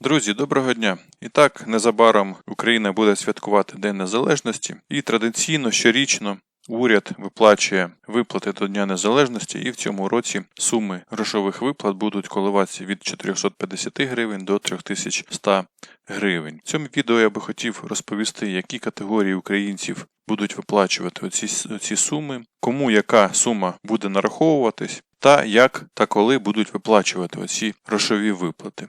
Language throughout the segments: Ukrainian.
Друзі, доброго дня! І так, незабаром Україна буде святкувати День Незалежності, і традиційно щорічно уряд виплачує виплати до Дня Незалежності, і в цьому році суми грошових виплат будуть коливатися від 450 гривень до 3100 гривень. В цьому відео я би хотів розповісти, які категорії українців будуть виплачувати оці, оці суми, кому яка сума буде нараховуватись, та як та коли будуть виплачувати оці грошові виплати.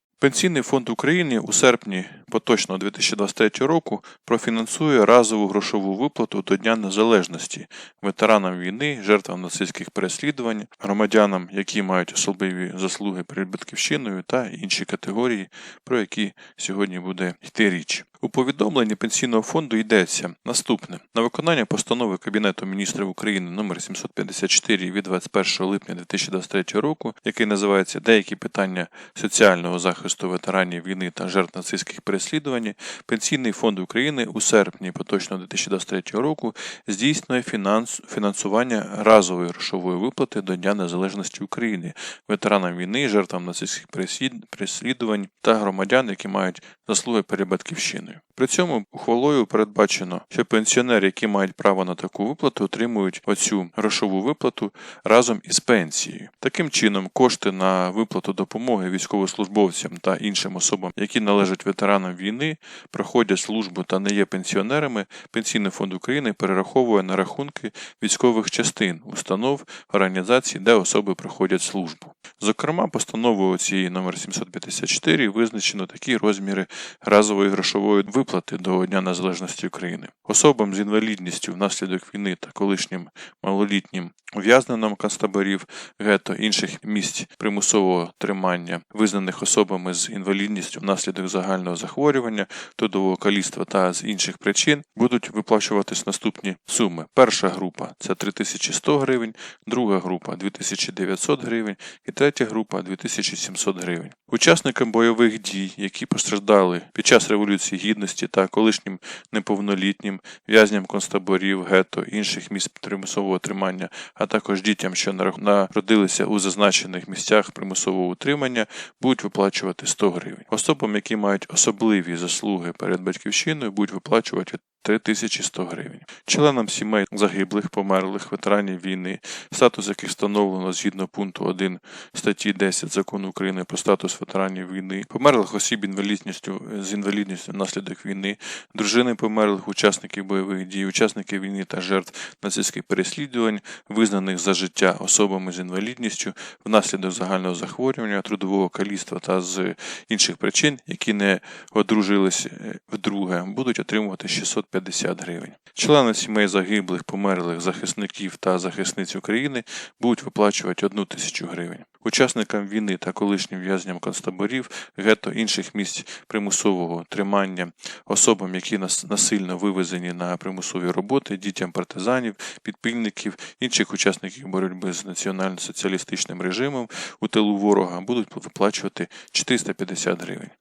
Пенсійний фонд України у серпні поточного 2023 року профінансує разову грошову виплату до Дня Незалежності ветеранам війни, жертвам нацистських переслідувань, громадянам, які мають особливі заслуги перед батьківщиною та інші категорії, про які сьогодні буде йти річ. У повідомленні пенсійного фонду йдеться наступне на виконання постанови Кабінету міністрів України номер 754 від 21 липня 2023 року, який називається Деякі питання соціального захисту ветеранів війни та жертв нацистських переслідувань. Пенсійний фонд України у серпні поточного 2023 року здійснює фінанс, фінансування разової грошової виплати до Дня Незалежності України ветеранам війни, жертвам нацистських переслідувань та громадян, які мають заслуги перед батьківщиною. there. При цьому ухвалою передбачено, що пенсіонери, які мають право на таку виплату, отримують оцю грошову виплату разом із пенсією. Таким чином, кошти на виплату допомоги військовослужбовцям та іншим особам, які належать ветеранам війни, проходять службу та не є пенсіонерами, Пенсійний фонд України перераховує на рахунки військових частин, установ, організацій, де особи проходять службу. Зокрема, постановою цієї номер 754 визначено такі розміри разової грошової виплати до Дня Незалежності України. Особам з інвалідністю внаслідок війни та колишнім малолітнім ув'язненим концтаборів, гетто інших місць примусового тримання, визнаних особами з інвалідністю внаслідок загального захворювання, трудового каліцтва та з інших причин будуть виплачуватись наступні суми. Перша група це 3100 гривень, друга група 2900 гривень і третя група 2700 гривень. Учасникам бойових дій, які постраждали під час Революції Гідності та колишнім неповнолітнім в'язням концтаборів, гетто, інших місць примусового тримання, а також дітям, що народилися у зазначених місцях примусового утримання, будуть виплачувати 100 гривень. Особам, які мають особливі заслуги перед батьківщиною, будуть виплачувати 3100 гривень. Членам сімей загиблих, померлих ветеранів війни, статус яких встановлено згідно пункту 1 статті 10 закону України про статус ветеранів війни, померлих осіб інвалідністю з інвалідністю внаслідок війни, дружини померлих учасників бойових дій, учасників війни та жертв нацистських переслідувань, визнаних за життя особами з інвалідністю внаслідок загального захворювання, трудового каліцтва та з інших причин, які не одружились е, вдруге, будуть отримувати 650 гривень. Члени сімей загиблих, померлих захисників та захисниць України будуть виплачувати 1 тисячу гривень. Учасникам війни та колишнім в'язням концтаборів, гетто інших місць примусового тримання, особам, які нас- насильно вивезені на примусові роботи, дітям партизанів, підпільників, інших учасників боротьби з національно-соціалістичним режимом у тилу ворога будуть виплачувати 450 гривень.